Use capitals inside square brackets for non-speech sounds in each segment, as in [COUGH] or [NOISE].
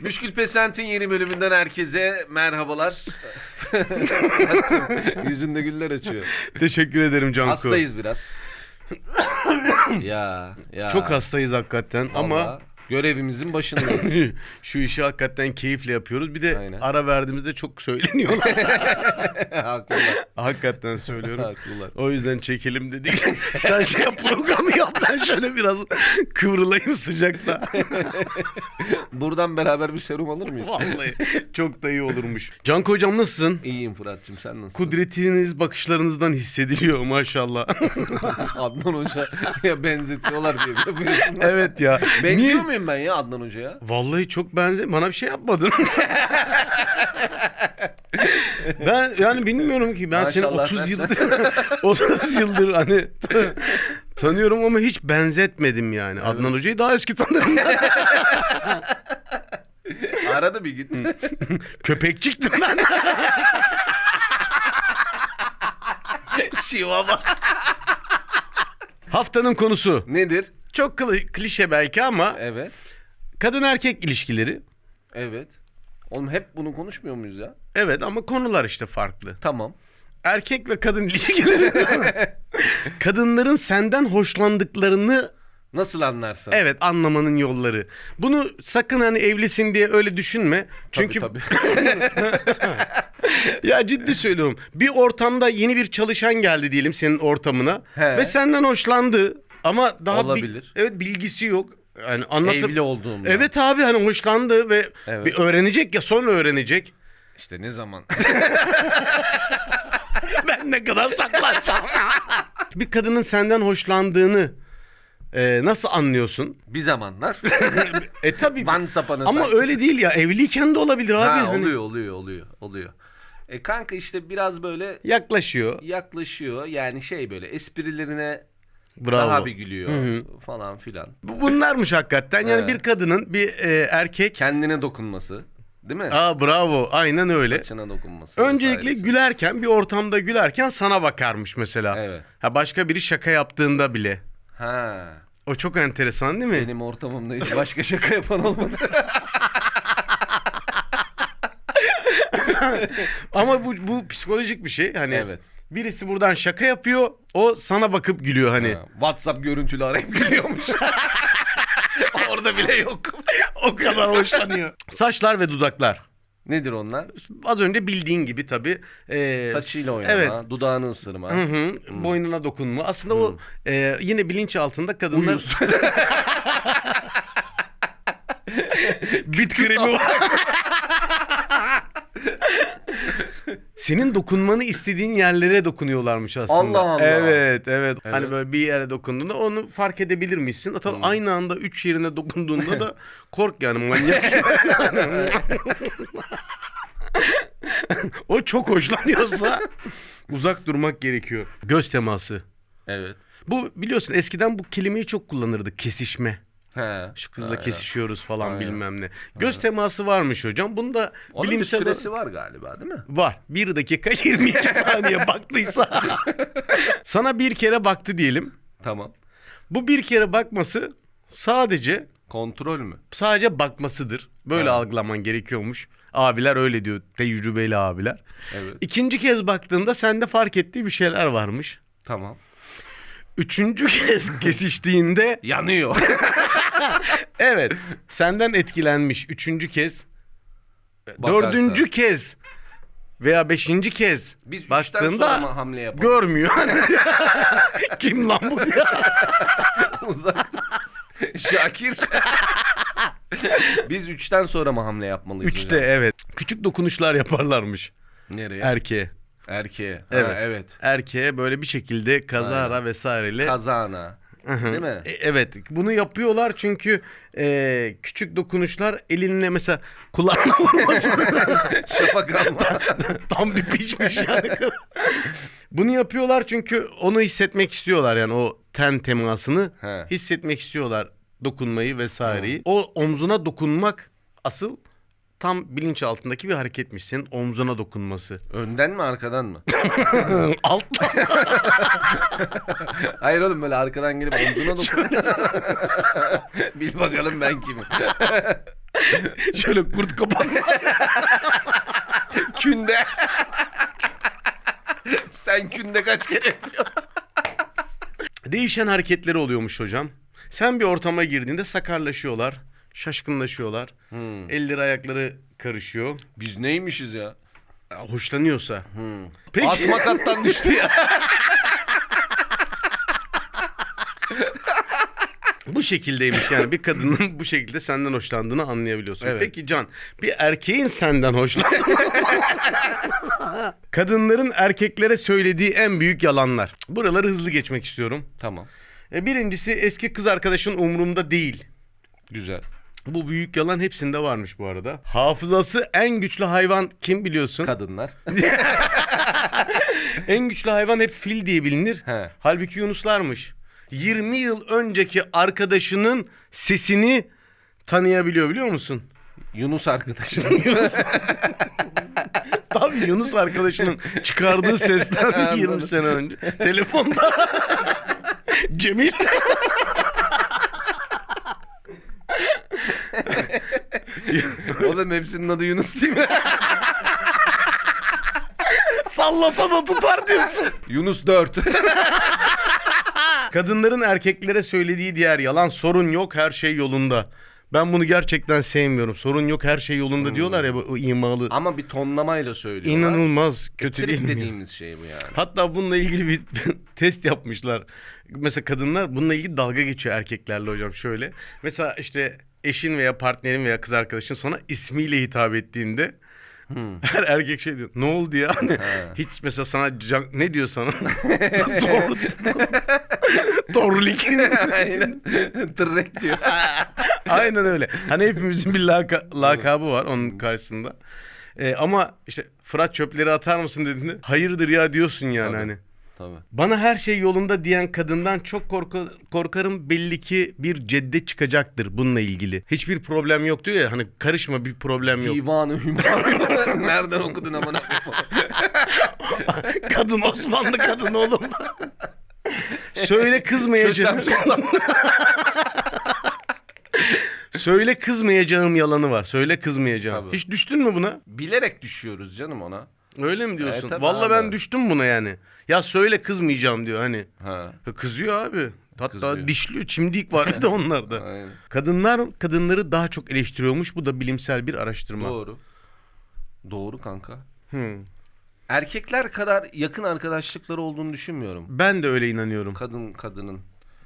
Müşkül Pesent'in yeni bölümünden herkese merhabalar. [LAUGHS] Yüzünde güller açıyor. Teşekkür ederim Canku. Hastayız biraz. ya, ya. Çok hastayız hakikaten ama Vallahi görevimizin başındayız. [LAUGHS] şu işi hakikaten keyifle yapıyoruz. Bir de Aynen. ara verdiğimizde çok söyleniyorlar. [LAUGHS] Haklılar. hakikaten söylüyorum. Haklılar. O yüzden çekelim dedik. [LAUGHS] Sen şey yap programı yap ben şöyle biraz kıvrılayım sıcakta. Buradan beraber bir serum alır mıyız? Vallahi çok da iyi olurmuş. Canku hocam nasılsın? İyiyim Fırat'cığım sen nasılsın? Kudretiniz bakışlarınızdan hissediliyor maşallah. Adnan Hoca'ya benzetiyorlar diye evet ya. Benziyor Niye- muyum ben ya Adnan Hoca'ya? Vallahi çok benze bana bir şey yapmadın. ben yani bilmiyorum ki ben seni Maşallah 30 dersen. yıldır 30 [LAUGHS] yıldır hani tanıyorum ama hiç benzetmedim yani. Adnan Hoca'yı daha eski tanırım. [LAUGHS] Arada bir git. [LAUGHS] Köpekçiktim ben. Şivama. Haftanın konusu. Nedir? Çok kli- klişe belki ama Evet. kadın erkek ilişkileri. Evet. Oğlum hep bunu konuşmuyor muyuz ya? Evet ama konular işte farklı. Tamam. erkek ve kadın [LAUGHS] ilişkileri. Kadınların senden hoşlandıklarını Nasıl anlarsan. evet anlamanın yolları. Bunu sakın hani evlisin diye öyle düşünme. Çünkü Tabii, [LAUGHS] ya ciddi söylüyorum. Bir ortamda yeni bir çalışan geldi diyelim senin ortamına He. ve senden hoşlandı ama daha bi- Olabilir. evet bilgisi yok. Yani anlatır. Evli olduğumda. Evet abi hani hoşlandı ve Evet. bir öğrenecek ya sonra öğrenecek. İşte ne zaman? [LAUGHS] ben ne kadar saklarsam. [LAUGHS] bir kadının senden hoşlandığını e, nasıl anlıyorsun? bir zamanlar. [LAUGHS] E tabii. Van upon a Ama time. öyle değil ya. Evliyken de olabilir abi. Ha, Hani oluyor oluyor oluyor oluyor. E kanka işte biraz böyle yaklaşıyor. yaklaşıyor. Yani şey böyle esprilerine Bravo. daha bir gülüyor Hı falan filan. Bu- Bunlarmış hakikaten. Yani Evet. bir kadının bir e, erkek Kendine dokunması. Değil mi? Aa bravo. Aynen öyle. Saçına dokunması. Öncelikle vesairesi. gülerken bir ortamda gülerken sana bakarmış mesela. Evet. Ha başka biri şaka yaptığında bile. Ha. O çok enteresan değil mi? Benim ortamımda hiç başka şaka yapan olmadı. [LAUGHS] Ama bu bu psikolojik bir şey. Hani Evet. Birisi buradan şaka yapıyor, o sana bakıp gülüyor hani. Ha, WhatsApp görüntülü arayıp gülüyormuş. [LAUGHS] Orada bile yok. [LAUGHS] o kadar hoşlanıyor. Saçlar ve dudaklar. Nedir onlar? Az önce bildiğin gibi tabii. e, Saçıyla oynama, Evet. dudağını ısırma. Hı hı, boynuna dokunma. Aslında o e, yine bilinç altında kadınlar Uyuz. bit kremi var. Senin dokunmanı istediğin yerlere dokunuyorlarmış aslında. Allah Allah. Evet, evet, Hani Evet. böyle bir yere dokunduğunda onu fark edebilir misin? Tabii aynı anda üç yerine dokunduğunda da [LAUGHS] kork yani manyak. [LAUGHS] o çok hoşlanıyorsa uzak durmak gerekiyor. Göz teması. evet. Bu biliyorsun eskiden bu kelimeyi çok kullanırdık. Kesişme. He. Şu kızla Aynen. kesişiyoruz falan Aynen. bilmem ne. Göz teması varmış hocam. Bunda Onun bir bilimsel süresi var galiba değil mi? var. 1 dakika [LAUGHS] 22 saniye baktıysa. [LAUGHS] Sana bir kere baktı diyelim. Tamam. Bu bir kere bakması sadece Kontrol mü? sadece bakmasıdır. Böyle Ha. algılaman gerekiyormuş. Abiler öyle diyor. Tecrübeli abiler. Evet. İkinci kez baktığında sende fark ettiği bir şeyler varmış. Tamam. Üçüncü kez [LAUGHS] kesiştiğinde Yanıyor. [LAUGHS] evet senden etkilenmiş. Üçüncü kez Bakarsa. dördüncü kez veya beşinci kez Biz üçten sonra baktığında mı hamle yapalım? görmüyor. [LAUGHS] Kim lan bu diyor. Uzakta. Şakir. Biz üçten sonra mı hamle yapmalıyız Üçte hocam? evet. Küçük dokunuşlar yaparlarmış Nereye? erkeğe. Erkeğe. Evet. Ha, evet. Erkeğe böyle bir şekilde kazara vesaireyle. Kazana. Değil mi? E, Evet bunu yapıyorlar çünkü e, küçük dokunuşlar elinle mesela kulağına [LAUGHS] vurması [LAUGHS] Şafak alma. [LAUGHS] tam bir piçmiş yani. bunu yapıyorlar çünkü onu hissetmek istiyorlar yani o ten temasını He. hissetmek istiyorlar dokunmayı vesaireyi. O omzuna dokunmak asıl tam bilinç altındaki bir hareketmiş. Senin omzuna dokunması. Önden mi arkadan mı? [LAUGHS] Alttan. [LAUGHS] Hayır oğlum böyle arkadan gelip omzuna dokun. [LAUGHS] Bil bakalım ben kimim. Şöyle kurt kapan. Künde. Sen künde kaç kere yapıyorsun? Değişen hareketleri oluyormuş hocam. Sen bir ortama girdiğinde sakarlaşıyorlar. Şaşkınlaşıyorlar. Hmm. Elleri ayakları karışıyor. Biz neymişiz ya? Hoşlanıyorsa. Hmm. Peki. Asmakattan düştü ya. [LAUGHS] Bu şekildeymiş yani bir kadının bu şekilde senden hoşlandığını anlayabiliyorsun. Evet. Peki Can bir erkeğin senden hoşlandığını [LAUGHS] Kadınların erkeklere söylediği en büyük yalanlar. Buraları hızlı geçmek istiyorum. tamam. E, birincisi eski kız arkadaşın umurumda değil. Güzel. Bu büyük yalan hepsinde varmış bu arada. Hafızası en güçlü hayvan kim biliyorsun? Kadınlar. [LAUGHS] en güçlü hayvan hep fil diye bilinir. He. Halbuki yunuslarmış. 20 yıl önceki arkadaşının sesini tanıyabiliyor biliyor musun? Yunus arkadaşım. [LAUGHS] [LAUGHS] Tabii Yunus arkadaşının çıkardığı sesten 20 sene önce. Telefonda. Cemil. Oğlum hepsinin adı Yunus değil mi? [LAUGHS] Sallasa da tutar diyorsun. Yunus 4. Kadınların erkeklere söylediği diğer yalan sorun yok her şey yolunda. Ben bunu gerçekten sevmiyorum. Sorun yok her şey yolunda diyorlar ya bu o imalı. Ama bir tonlamayla söylüyorlar. İnanılmaz kötü değil Trip mi? ya? dediğimiz şey bu yani. Hatta bununla ilgili bir [LAUGHS] test yapmışlar. Mesela kadınlar bununla ilgili dalga geçiyor erkeklerle hocam şöyle. Mesela işte eşin veya partnerin veya kız arkadaşın sana ismiyle hitap ettiğinde [LAUGHS] her erkek şey diyor. Ne oldu ya? Hani hiç mesela sana can- ne diyor sana? [LAUGHS] Doğru. Torlik. [LAUGHS] Aynen. Tırrek diyor. Aynen öyle. Hani hepimizin bir laka- lakabı var onun karşısında. Ee, ama işte Fırat çöpleri atar mısın dediğinde hayırdır ya diyorsun yani Tabii. hani. Tabii. Bana her şey yolunda diyen kadından çok korku, korkarım belli ki bir cedde çıkacaktır bununla ilgili. Hiçbir problem yok diyor ya hani karışma bir problem yok. Divanı Hümayun. [LAUGHS] Nereden okudun amına [LAUGHS] kadın Osmanlı kadın oğlum. Söyle kızmayacağım. Sultan. [LAUGHS] Söyle kızmayacağım yalanı var. Söyle kızmayacağım. Tabii. Hiç düştün mü buna? Bilerek düşüyoruz canım ona. Öyle mi diyorsun? Evet, tabii Vallahi abi. ben düştüm buna yani. Ya söyle kızmayacağım diyor hani. Ha. Ya Kızıyor abi. Hatta Kızıyor. dişliyor. Çimdik var de [LAUGHS] onlarda. Aynen. Kadınlar kadınları daha çok eleştiriyormuş. Bu da bilimsel bir araştırma. Doğru. Doğru kanka. Hı. Erkekler kadar yakın arkadaşlıkları olduğunu düşünmüyorum. Ben de öyle inanıyorum. Kadın kadının,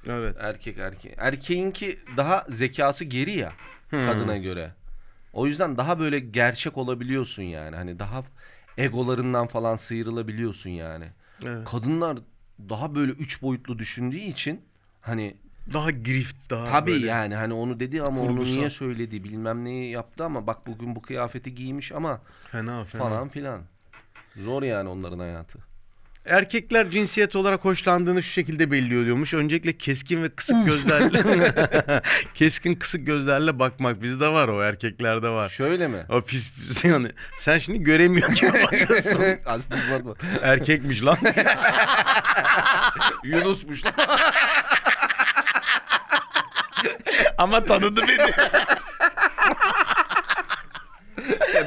Evet. erkek erkeğin. Erkeğinki daha zekası geri ya kadına göre. O yüzden daha böyle gerçek olabiliyorsun yani. Hani daha egolarından falan sıyrılabiliyorsun yani. Evet. Kadınlar daha böyle üç boyutlu düşündüğü için hani Daha grift daha tabii böyle. yani hani onu dedi ama onu kurgusal. niye söyledi bilmem neyi yaptı ama bak bugün bu kıyafeti giymiş ama Fena fena. falan filan. Zor yani onların hayatı. Erkekler cinsiyet olarak hoşlandığını şu şekilde belli oluyormuş. Öncelikle keskin ve kısık gözlerle [LAUGHS] keskin kısık gözlerle bakmak bizde var o erkeklerde var. Şöyle mi? O pis pis yani sen şimdi göremiyor gibi [LAUGHS] bakıyorsun. Astigmat Erkekmiş lan. [LAUGHS] Yunus'muş lan. Ama tanıdı beni.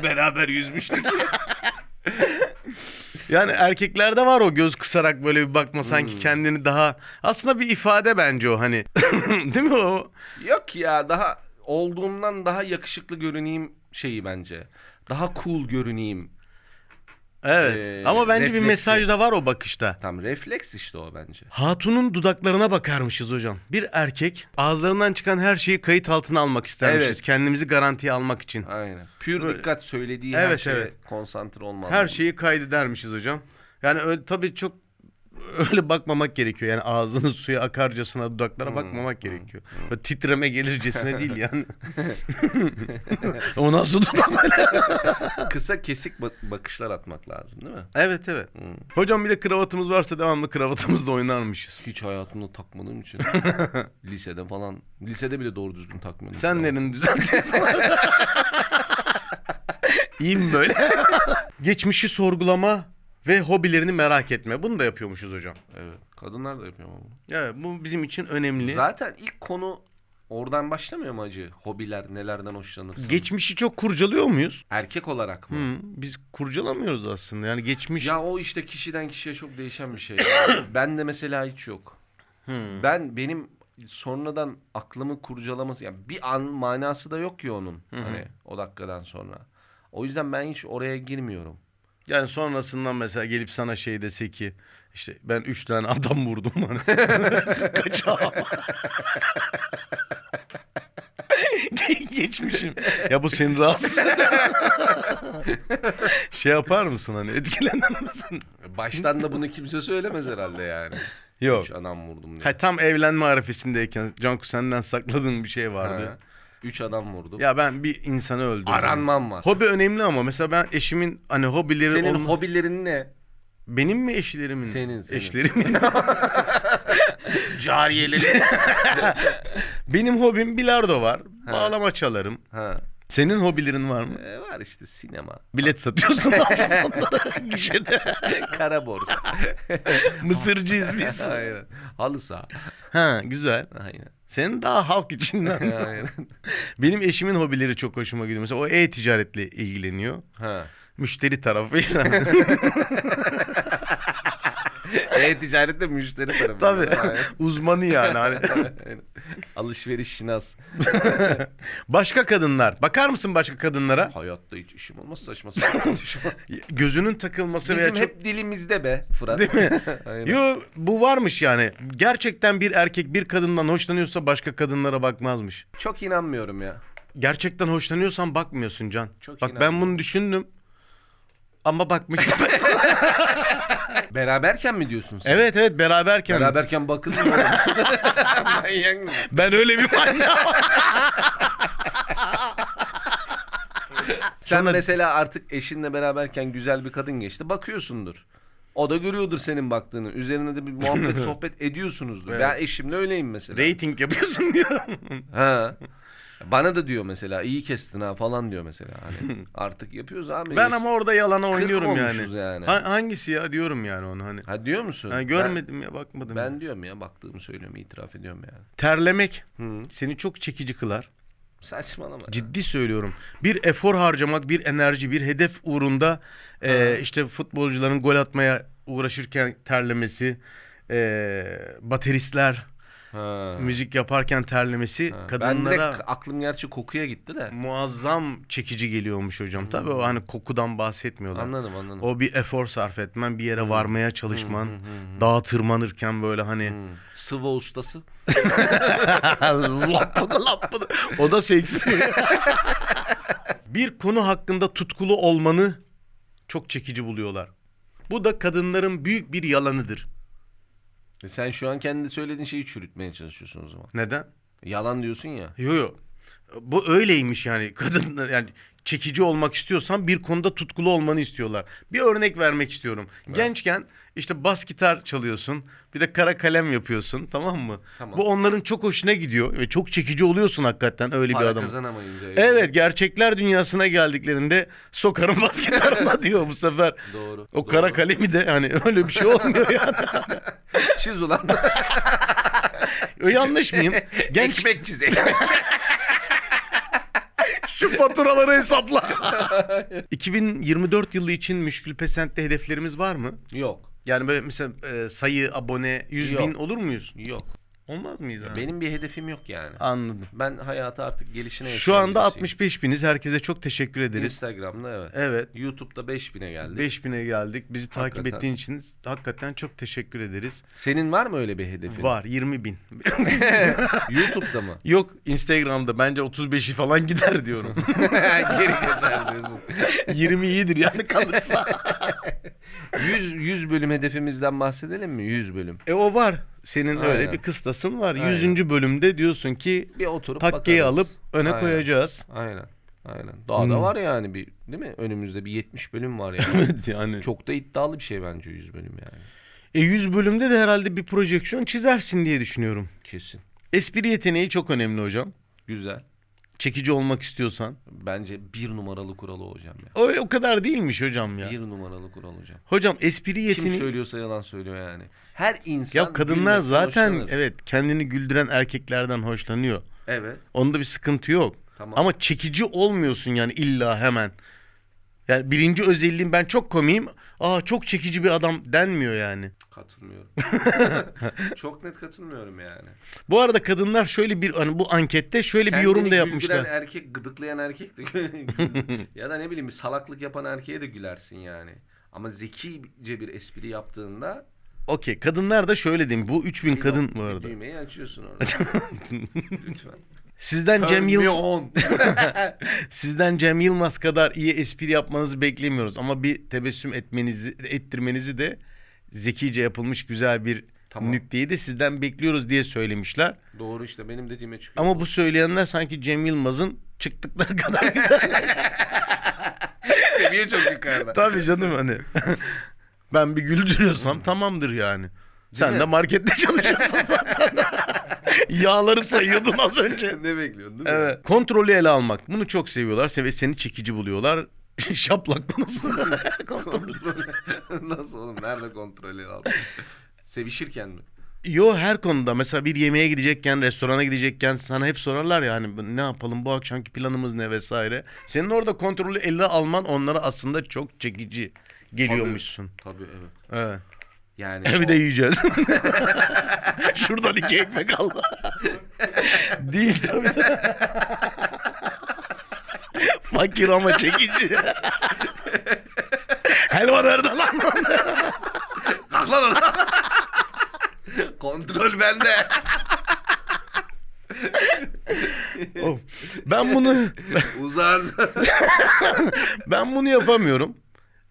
Beraber yüzmüştük. Yani erkeklerde var o göz kısarak böyle bir bakma sanki kendini daha aslında bir ifade bence o hani. [LAUGHS] Değil mi o? Yok ya daha olduğumdan daha yakışıklı görüneyim şeyi bence. Daha cool görüneyim. Evet. Ee, Ama bence bir refleksi. mesaj da var o bakışta. Tam refleks işte o bence. Hatunun dudaklarına bakarmışız hocam. Bir erkek ağızlarından çıkan her şeyi kayıt altına almak istermişiz. Evet. Kendimizi garantiye almak için. Aynen. Pür Böyle- dikkat söylediği her Evet, şeye evet. konsantre olmalı. Her şeyi kaydedermişiz hocam. Yani öyle, tabii çok [LAUGHS] öyle bakmamak gerekiyor. Yani ağzının suya akarcasına dudaklara bakmamak gerekiyor. Böyle titreme gelircesine değil [LAUGHS] yani. [LAUGHS] o nasıl dudak? Kısa kesik bak- bakışlar atmak lazım değil mi? evet evet. Hocam bir de kravatımız varsa devamlı kravatımızla oynarmışız. Hiç hayatımda takmadığım için. lisede falan. Lisede bile doğru düzgün takmıyordum. Sen nerini düzeltiyorsun? İyi mi böyle? Geçmişi sorgulama ve hobilerini merak etme. Bunu da yapıyormuşuz hocam. Evet. Kadınlar da yapıyor ama bunu. Evet bu bizim için önemli. Zaten ilk konu oradan başlamıyor mu acı? Hobiler, nelerden hoşlanırsın? Geçmişi çok kurcalıyor muyuz? Erkek olarak mı? Hı, biz kurcalamıyoruz aslında. Yani geçmiş... Ya o işte kişiden kişiye çok değişen bir şey. [COUGHS] ben de mesela hiç yok. Hı. Ben benim sonradan aklımı kurcalaması yani bir an manası da yok ki onun hani o dakikadan sonra. O yüzden ben hiç oraya girmiyorum. Yani sonrasından mesela gelip sana şey dese ki işte ben üç tane adam vurdum hani. [LAUGHS] Kaçağım. [LAUGHS] Geçmişim. Ya bu seni rahatsız eder. [LAUGHS] şey yapar mısın hani etkilenir misin? Baştan da bunu kimse söylemez herhalde yani. Yok. Üç adam vurdum diye. Ha, tam evlenme arifesindeyken Canku senden sakladığın bir şey vardı. Ha. Üç adam vurdum. Ya ben bir insanı öldürdüm. Aranmam var. Hobi önemli ama mesela ben eşimin hani hobileri Senin olma- hobilerin ne? benim mi eşlerimin? Senin, senin. Eşlerimin. [LAUGHS] Cariyelerin. [LAUGHS] benim hobim bilardo var. Bağlama çalarım. ha. Senin hobilerin var mı? E, var işte sinema. Bilet satıyorsun [LAUGHS] hafta sonları gişede. Kara borsa. Mısırcıyız biz. Aynen. Halı saha. Ha güzel. Aynen. Senin daha halk içinden. [LAUGHS] Aynen. [LAUGHS] Benim eşimin hobileri çok hoşuma gidiyor. Mesela o e-ticaretle ilgileniyor. Ha. Müşteri tarafıyla. [LAUGHS] [LAUGHS] E-ticarette müşteri tarafı. Tabii. Aynen. [LAUGHS] Uzmanı yani. Hani. Aynen. Alışveriş şinas. [LAUGHS] Başka kadınlar. Bakar mısın başka kadınlara? Hayatta hiç işim olmaz saçma sapan. Gözünün takılması veya Bizim çok... hep dilimizde be Fırat. Değil mi? Aynen. Yo bu varmış yani. Gerçekten bir erkek bir kadından hoşlanıyorsa başka kadınlara bakmazmış. Çok inanmıyorum ya. Gerçekten hoşlanıyorsan bakmıyorsun Can. Çok Bak ben bunu düşündüm. Ama bakmıştım. [LAUGHS] Beraberken mi diyorsun sen? evet evet beraberken. Beraberken bakılır mı? [LAUGHS] Manyak mı? Ben öyle bir manyağım. Sen Sonra- mesela artık eşinle beraberken güzel bir kadın geçti. Bakıyorsundur. O da görüyordur senin baktığını. Üzerine de bir muhabbet [LAUGHS] sohbet ediyorsunuzdur. Evet. Ben eşimle öyleyim mesela. Rating yapıyorsun diyor. Ha. Bana da diyor mesela iyi kestin ha falan diyor mesela. Hani [LAUGHS] artık yapıyoruz abi. ben ama orada yalana Kırk oynuyorum olmuşuz yani. yani. Ha- hangisi ya diyorum yani onu hani. Ha diyor musun? Ha, görmedim ya bakmadım. Ben, ben diyorum ya baktığımı söylüyorum itiraf ediyorum yani. Terlemek Hı. seni çok çekici kılar. Saçmalama. ya. Ciddi söylüyorum. Bir efor harcamak, bir enerji, bir hedef uğrunda e, işte futbolcuların gol atmaya uğraşırken terlemesi, e, bateristler Ha. müzik yaparken terlemesi Ha. Ben kadınlara direkt aklım gerçi kokuya gitti de. muazzam çekici geliyormuş hocam. Tabii o hani kokudan bahsetmiyorlar. Anladım anladım. O bir efor sarf etmen, bir yere varmaya çalışman, hı. dağa tırmanırken böyle hani Hmm. Sıva ustası. [LAUGHS] lapıdı lapıdı. O da seksi. [LAUGHS] bir konu hakkında tutkulu olmanı çok çekici buluyorlar. Bu da kadınların büyük bir yalanıdır. E sen şu an kendi söylediğin şeyi çürütmeye çalışıyorsun o zaman. Neden? Yalan diyorsun ya. Yo yo. Bu öyleymiş yani. Kadın yani çekici olmak istiyorsan bir konuda tutkulu olmanı istiyorlar. Bir örnek vermek istiyorum. Gençken işte bas gitar çalıyorsun. Bir de kara kalem yapıyorsun tamam mı? Tamam. Bu onların çok hoşuna gidiyor ve çok çekici oluyorsun hakikaten öyle bir Para adam. kazanamayınca. Evet gerçekler dünyasına geldiklerinde sokarım bas gitarına [LAUGHS] diyor bu sefer. Doğru. O kara kalemi de hani öyle bir şey olmuyor yani. [LAUGHS] Çiz ulan. Ö, Yanlış mıyım? Genç Ekmek çiz ekmek. [LAUGHS] şu faturaları hesapla. 2024 yılı için Müşkül Pesent'te hedeflerimiz var mı? Yok. Yani böyle mesela e, sayı, abone 100 Yok. bin olur muyuz? Yok. Olmaz mıyız? abi? Benim bir hedefim yok yani. Anladım. Ben hayatı artık gelişine Şu anda birisiyim. 65 biniz. Herkese çok teşekkür ederiz. Instagram'da evet. Evet. YouTube'da 5000'e geldi. 5000'e geldik. Bizi takip Hakikaten. ettiğin için hakikaten çok teşekkür ederiz. Senin var mı öyle bir hedefin? Var 20 bin. [LAUGHS] YouTube'da mı? Yok Instagram'da bence 35'i falan gider diyorum. [LAUGHS] Geri kaçar diyorsun. 20 iyidir yani kalırsa. [LAUGHS] 100 100 bölüm hedefimizden bahsedelim mi? 100 bölüm. e o var. Senin öyle Aynen. bir kıstasın var. Aynen. 100. bölümde diyorsun ki Bir oturup takkeyi bakarız. alıp öne Aynen. koyacağız. Aynen. Aynen. Daha da Hmm. var yani bir değil mi? Önümüzde bir 70 bölüm var yani. [LAUGHS] Evet yani. Çok da iddialı bir şey bence 100 bölüm yani. E 100 bölümde de herhalde bir projeksiyon çizersin diye düşünüyorum. Kesin. Espri yeteneği çok önemli hocam. Güzel. Çekici olmak istiyorsan. Bence bir numaralı kuralı hocam ya. Öyle o kadar değilmiş hocam ya. Bir numaralı kural hocam. Hocam espri Kim yeteneği... söylüyorsa yalan söylüyor yani. Her insan Ya kadınlar gülmekten zaten hoşlanır. evet kendini güldüren erkeklerden hoşlanıyor. Evet. Onda bir sıkıntı yok. Tamam. Ama çekici olmuyorsun yani illa hemen. Yani birinci özelliğim ben çok komiyim. Aa çok çekici bir adam denmiyor yani. Katılmıyorum. [LAUGHS] Çok net katılmıyorum yani. Bu arada kadınlar şöyle bir hani bu ankette şöyle bir Kendini yorum da yapmışlar. erkek, gıdıklayan erkek de [LAUGHS] ya da ne bileyim bir salaklık yapan erkeğe de gülersin yani. Ama zekice bir espri yaptığında Okey kadınlar da şöyle diyeyim. Bu 3000 bir kadın bu bir arada. Düğmeyi açıyorsun orada. [LAUGHS] Lütfen. Sizden Cem Turn me Yılmaz [LAUGHS] sizden Cem Yılmaz kadar iyi espri yapmanızı beklemiyoruz ama bir tebessüm etmenizi ettirmenizi de zekice yapılmış güzel bir Tamam. nükteyi de sizden bekliyoruz diye söylemişler. Doğru işte benim dediğime çıkıyor. Ama bu söyleyenler sanki Cem Yılmaz'ın çıktıkları [LAUGHS] kadar güzel. seviye çok yukarıda. Tabii canım hani. ben bir güldürüyorsam tamamdır yani. Sen mi? de markette [LAUGHS] çalışıyorsun zaten. [LAUGHS] Yağları sayıyordun az önce. ne bekliyordun değil mi? Evet. Kontrolü ele almak. Bunu çok seviyorlar. Seve seni çekici buluyorlar. [LAUGHS] Şaplak konusu. Kontrol. Nasıl oğlum? Nerede kontrolü aldın? Sevişirken mi? Yo her konuda mesela bir yemeğe gidecekken, restorana gidecekken sana hep sorarlar ya hani ne yapalım bu akşamki planımız ne vesaire. Senin orada kontrolü ele alman onlara aslında çok çekici geliyormuşsun. Tabii evet. Evet. Yani [LAUGHS] Evde o- yiyeceğiz. [LAUGHS] Şuradan iki ekmek al. Değil tabii. Fakir ama çekici. Helva nerede lan? Kalk lan oradan. Kontrol bende. Of. ben bunu Uzan. ben bunu yapamıyorum.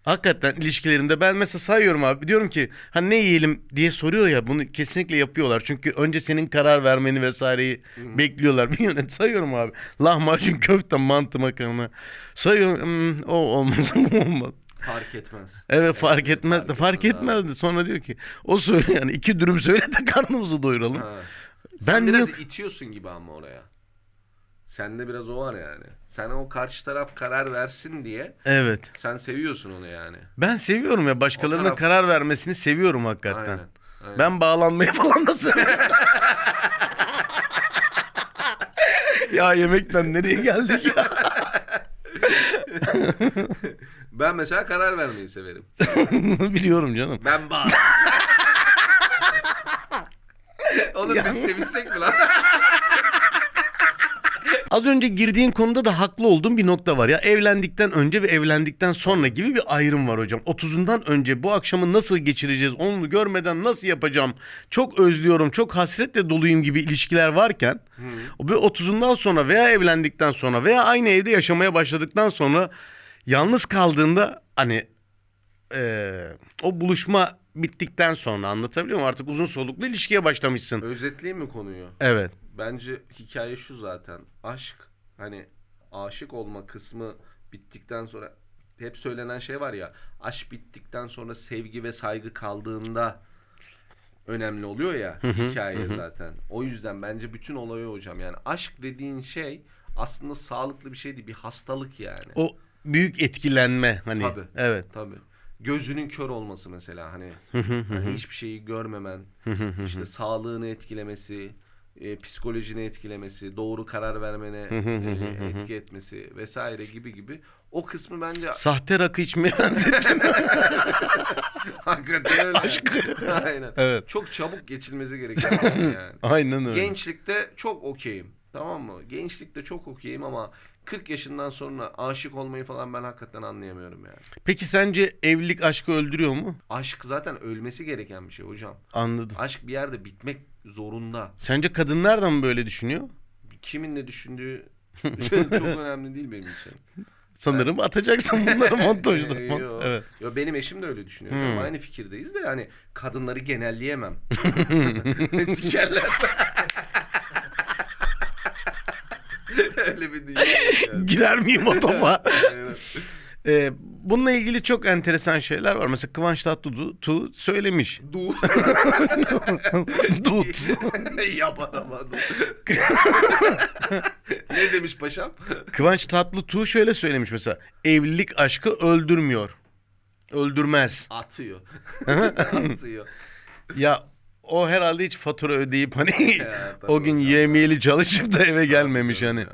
Hakikaten ilişkilerimde ben mesela sayıyorum abi diyorum ki hani ne yiyelim diye soruyor ya bunu kesinlikle yapıyorlar. Çünkü önce senin karar vermeni vesaireyi bekliyorlar. [LAUGHS] Bir yönet sayıyorum abi. Lahmacun, köfte, mantı, makarna. Sayıyorum hmm, o olmaz [LAUGHS] bu olmaz. Fark etmez. Evet fark Evet, etmez. fark Fark etmez etmezdi. Sonra diyor ki o söyle yani iki dürüm söyle de [LAUGHS] karnımızı doyuralım. Ha. Ben Sen biraz niye- itiyorsun gibi ama oraya. Sende biraz o var yani. Sen o karşı taraf karar versin diye Evet. sen seviyorsun onu yani. Ben seviyorum ya başkalarının taraf- karar vermesini seviyorum hakikaten. Aynen. aynen. Ben bağlanmayı falan da [LAUGHS] ya yemekten nereye geldik ya? [LAUGHS] Ben mesela karar vermeyi severim. [LAUGHS] Biliyorum canım. Ben bağ. Oğlum biz sevişsek mi lan? Az önce girdiğin konuda da haklı olduğum bir nokta var ya. Evlendikten önce ve evlendikten sonra gibi bir ayrım var hocam. 30'undan önce bu akşamı nasıl geçireceğiz? Onu görmeden nasıl yapacağım? Çok özlüyorum, çok hasretle doluyum gibi ilişkiler varken o bir 30'undan sonra veya evlendikten sonra veya aynı evde yaşamaya başladıktan sonra yalnız kaldığında hani eee, o buluşma bittikten sonra anlatabiliyor muyum? Artık uzun soluklu ilişkiye başlamışsın. Özetleyeyim mi konuyu? Evet. Bence hikaye şu zaten. Aşk hani aşık olma kısmı bittikten sonra hep söylenen şey var ya. Aşk bittikten sonra sevgi ve saygı kaldığında önemli oluyor ya hikaye zaten. O yüzden bence bütün olay o hocam. Yani aşk dediğin şey aslında sağlıklı bir şey değil, bir hastalık yani. O büyük etkilenme hani. Tabii. Evet. Tabii. Gözünün kör olması mesela hani, hani hiçbir şeyi görmemen, işte sağlığını etkilemesi, e, psikolojini etkilemesi, doğru karar vermene e, etki etmesi vesaire gibi gibi. O kısmı bence Sahte rakı içmeye [LAUGHS] benzettin. [LAUGHS] hakikaten öyle. Aşk. [LAUGHS] Aynen. Evet. Çok çabuk geçilmesi gereken şey yani. Aynen öyle. Gençlikte çok okeyim. Tamam mı? Gençlikte çok okeyim ama 40 yaşından sonra aşık olmayı falan ben hakikaten anlayamıyorum yani. Peki sence evlilik aşkı öldürüyor mu? Aşk zaten ölmesi gereken bir şey hocam. Anladım. Aşk bir yerde bitmek zorunda. Sence kadınlar da mı böyle düşünüyor? Kimin ne düşündüğü [LAUGHS] çok önemli değil benim için. Sanırım atacaksın bunları [LAUGHS] montajda. Yo. evet. Yo, benim eşim de öyle düşünüyor. hocam. Aynı fikirdeyiz de yani kadınları genelleyemem. [LAUGHS] Sikerler. [LAUGHS] öyle bir dünya yani. [LAUGHS] Girer miyim o topa? [LAUGHS] Ee, bununla ilgili çok enteresan şeyler var. Mesela Kıvanç Tatlıtuğ söylemiş. Du. Dut. Yapamadım. ne demiş paşam? Kıvanç Tatlıtuğ şöyle söylemiş mesela. Evlilik aşkı öldürmüyor. Öldürmez. Atıyor. Atıyor. Ya o herhalde hiç fatura ödeyip hani [LAUGHS] Ya, tabii o gün hocam. yemeyeli çalışıp da eve gelmemiş hani. Ya.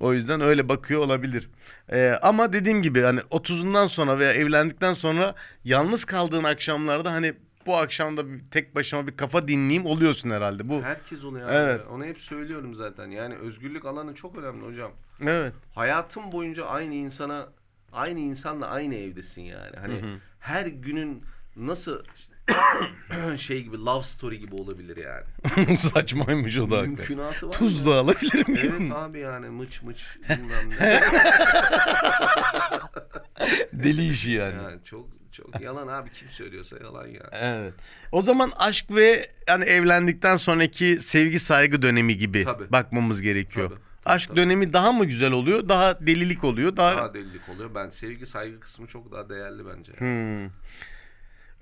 O yüzden öyle bakıyor olabilir. Ee, ama dediğim gibi hani 30'undan sonra veya evlendikten sonra yalnız kaldığın akşamlarda hani bu akşamda bir, tek başıma bir kafa dinleyeyim oluyorsun herhalde. Bu Herkes oluyor Evet. abi. Onu hep söylüyorum zaten. Yani özgürlük alanı çok önemli hocam. evet. Hayatın boyunca aynı insana aynı insanla aynı evdesin yani. Hani her günün nasıl şey gibi love story gibi olabilir yani. [LAUGHS] Saçmaymış o da hakikaten. Mümkünatı var ya. alabilir miyim? Evet abi yani mıç mıç bilmem ne. [LAUGHS] Deli işi yani. yani çok çok yalan abi kim söylüyorsa yalan ya. Evet. O zaman aşk ve yani evlendikten sonraki sevgi saygı dönemi gibi Tabii. bakmamız gerekiyor. Tabii. Aşk Tabii. dönemi daha mı güzel oluyor? Daha delilik oluyor. Daha, Daha delilik oluyor. Ben sevgi saygı kısmı çok daha değerli bence. Hmm.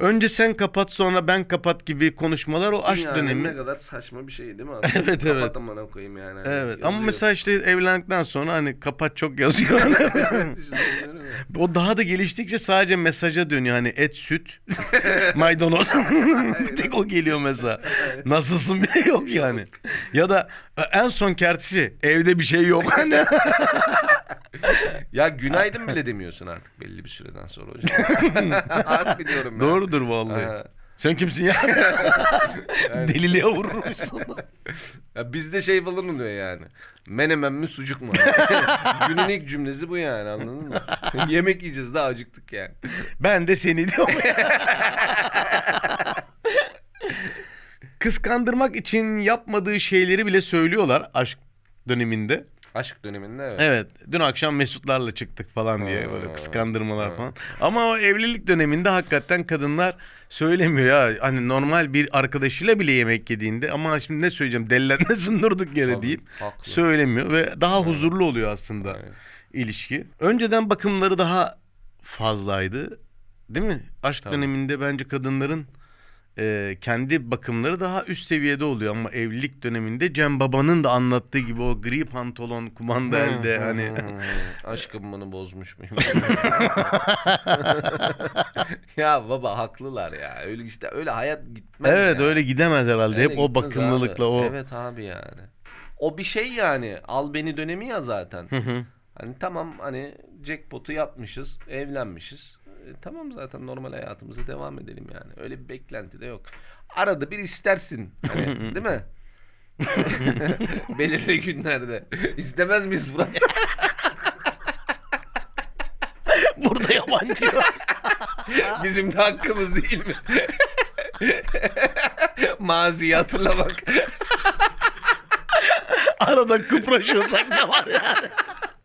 Önce sen kapat sonra ben kapat gibi konuşmalar o aşk Yani dönemi. ne kadar saçma bir şey değil mi [LAUGHS] aslında? Evet, evet. Kapat amına koyayım yani. Hani Evet ama yazıyor. mesela işte evlendikten sonra hani kapat çok yazıyor. [LAUGHS] evet [LAUGHS] işte o daha da geliştikçe sadece mesaja dönüyor hani et süt maydanoz tek o geliyor mesela. Nasılsın bile yok yani. Ya da e, en son kertisi evde bir şey yok hani. [LAUGHS] Ya günaydın bile demiyorsun artık belli bir süreden sonra hocam. [LAUGHS] Harbi diyorum ya. Doğrudur vallahi. Ha. Sen kimsin ya? [LAUGHS] Deliliğe vururmuş sana. Ya bizde şey falan oluyor yani. Menemen mi sucuk mu? Günün ilk cümlesi bu yani anladın mı? Yemek yiyeceğiz daha acıktık yani. Ben de seni diyorum. Kıskandırmak için yapmadığı şeyleri bile söylüyorlar aşk döneminde. Aşk döneminde evet. Evet. Dün akşam Mesutlarla çıktık falan diye Ha, böyle kıskandırmalar ha. falan. Ama o evlilik döneminde hakikaten kadınlar söylemiyor ya. Hani normal bir arkadaşıyla bile yemek yediğinde ama şimdi ne söyleyeceğim dellenmesin durduk yere Tabii, deyip haklı. söylemiyor ve daha huzurlu oluyor aslında Evet. ilişki. Önceden bakımları daha fazlaydı. Değil mi? Aşk Tabii. döneminde bence kadınların e, kendi bakımları daha üst seviyede oluyor ama evlilik döneminde Cem Baba'nın da anlattığı gibi o gri pantolon, kumanda elde hani Aşkım bunu bozmuş muyum? [LAUGHS] ya baba haklılar ya. Öyle işte öyle hayat gitmez Evet ya. öyle gidemez herhalde. Öyle Hep o gitmez bakımlılıkla abi. o. Evet abi yani. O bir şey yani. Al beni dönemi ya zaten. Hı hı. Hani tamam hani jackpot'u yapmışız, evlenmişiz. E, tamam zaten normal hayatımıza devam edelim yani. Öyle bir beklenti de yok. Arada bir istersin. Hani, [LAUGHS] değil mi? [LAUGHS] Belirli günlerde. İstemez miyiz Murat? [LAUGHS] Burada yabancı yok. Bizim de hakkımız değil mi? Maziyi hatırlamak. Arada kıpraşıyorsak ne var yani?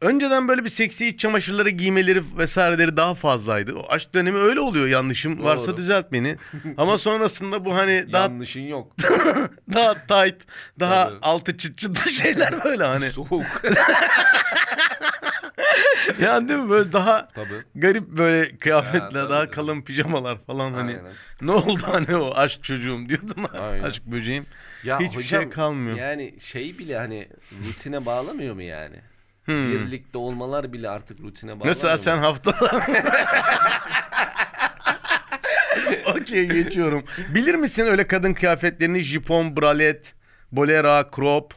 Önceden böyle bir seksi iç çamaşırları giymeleri vesaireleri daha fazlaydı. O aşk dönemi öyle oluyor yanlışım varsa Doğru. düzelt beni. Ama sonrasında bu hani daha Yanlışın yok. [LAUGHS] daha tight, daha Tabii. altı çıt çıtlı [LAUGHS] şeyler böyle hani. Soğuk. [LAUGHS] Yani değil mi böyle daha Tabii. garip böyle kıyafetler, tabii, daha tabii. kalın pijamalar falan hani. Aynen. Ne oldu hani o aşk çocuğum diyordum. Aynen. aşk böceğim. Ya Hiçbir şey kalmıyor. Yani şey bile hani rutine bağlamıyor mu yani? Hmm. Birlikte olmalar bile artık rutine bağlamıyor Mesela sen haftada... [LAUGHS] Okey geçiyorum. Bilir misin öyle kadın kıyafetlerini jipon, bralet, bolera, crop,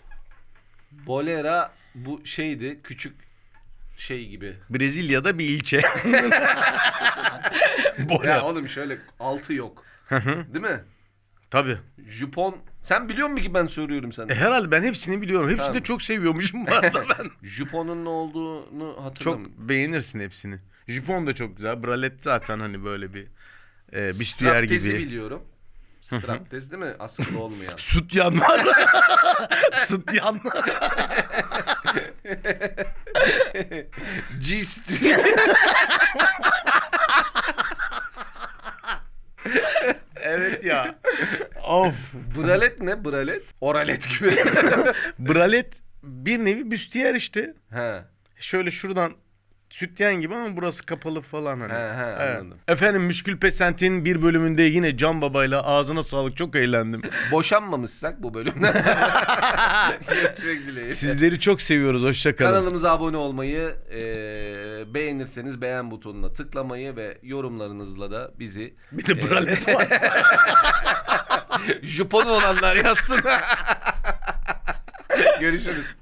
Bolera bu şeydi küçük şey gibi. Brezilya'da bir ilçe. [LAUGHS] Ya Bolera. oğlum şöyle altı yok. Değil mi? Tabii. Jupon. Sen biliyor musun ki ben soruyorum E, sana. herhalde ben hepsini biliyorum. Hepsini de çok seviyormuşum bu [LAUGHS] arada ben. Jupon'un ne olduğunu çok hatırlamıyorum. beğenirsin hepsini. Jipon da çok güzel. Bralet zaten hani böyle bir e, büstiyer Straptezi gibi. biliyorum. Straptez değil mi? Askılı olmayan. Sütyan var. Sütyan var. Gist. Evet ya. of. Bralet ne? Bralet? Oralet gibi. [LAUGHS] Bralet bir nevi büstiyer işte. He. Şöyle şuradan sütyen gibi ama burası kapalı falan hani. He, he, Evet. anladım. Efendim Müşkül Pesent'in bir bölümünde yine Can Baba'yla ağzına sağlık çok eğlendim. [LAUGHS] Boşanmamışsak bu bölümden sonra [LAUGHS] görüşmek dileğiyle. Sizleri çok seviyoruz. Hoşçakalın. Kanalımıza abone olmayı, e, beğenirseniz beğen butonuna tıklamayı ve yorumlarınızla da bizi Bir de e, bralet var. [LAUGHS] Japon olanlar yazsın. Görüşürüz.